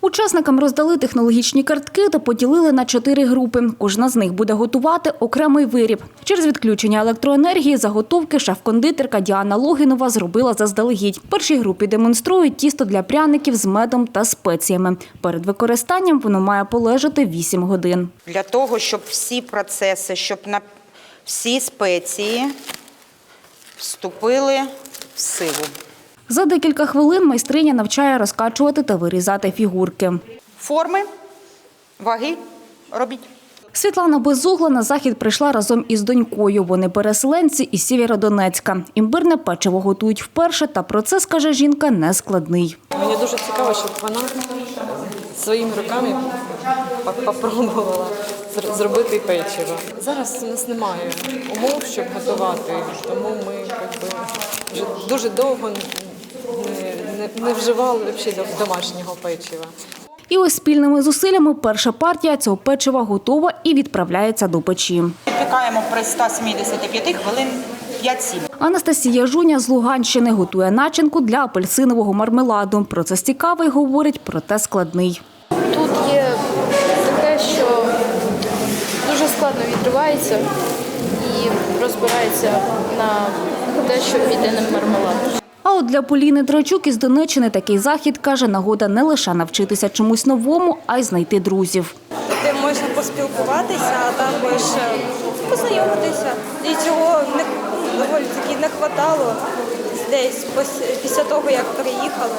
Учасникам роздали технологічні картки та поділили на чотири групи. Кожна з них буде готувати окремий виріб. Через відключення електроенергії заготовки шеф-кондитерка Діана Логінова зробила заздалегідь. Першій групі демонструють тісто для пряників з медом та спеціями. Перед використанням воно має полежати 8 годин. для того, щоб всі процеси, щоб на всі спеції вступили в силу. За декілька хвилин майстриня навчає розкачувати та вирізати фігурки. Форми, ваги робіть. Світлана Безугла на захід прийшла разом із донькою. Вони переселенці із Сєвєродонецька. Імбирне печиво готують вперше, та процес, каже жінка, не складний. Мені дуже цікаво, щоб вона своїми руками зр- зробити печиво. Зараз у нас немає умов, щоб готувати, тому ми якби, вже дуже довго не, вживали взагалі до- домашнього печива. І ось спільними зусиллями перша партія цього печива готова і відправляється до печі. Підпікаємо при 175 хвилин 5-7. Анастасія Жуня з Луганщини готує начинку для апельсинового мармеладу. Процес цікавий, говорить, проте складний. Тут є таке, що дуже складно відривається і розбирається на те, що піде на мармелад. А от для Поліни Драчук із Донеччини такий захід, каже, нагода не лише навчитися чомусь новому, а й знайти друзів. де можна поспілкуватися, а також е, познайомитися. І цього не доволі таки не хватало десь після того, як приїхали.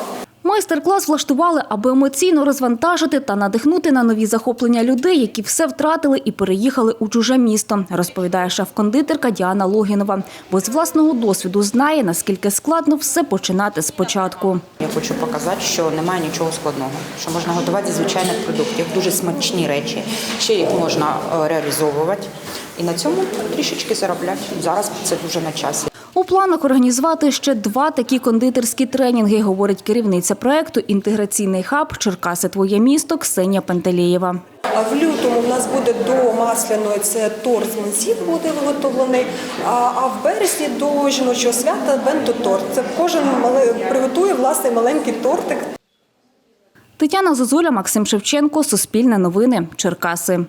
Майстер-клас влаштували, аби емоційно розвантажити та надихнути на нові захоплення людей, які все втратили і переїхали у чуже місто, розповідає шеф-кондитерка Діана Логінова. Бо з власного досвіду знає, наскільки складно все починати спочатку. Я хочу показати, що немає нічого складного, що можна готувати звичайних продуктів, дуже смачні речі, ще їх можна е, реалізовувати і на цьому трішечки заробляти. Зараз це дуже на часі. У планах організувати ще два такі кондитерські тренінги, говорить керівниця проекту «Інтеграційний хаб Черкаси Твоє місто» Ксенія Пантелєєва. В лютому в нас буде до масляної це торт з млинців буде виготовлений. А, а в березні до жіночого свята бенто-торт. Це кожен приготує власний маленький тортик. Тетяна Зозуля, Максим Шевченко, Суспільне новини, Черкаси.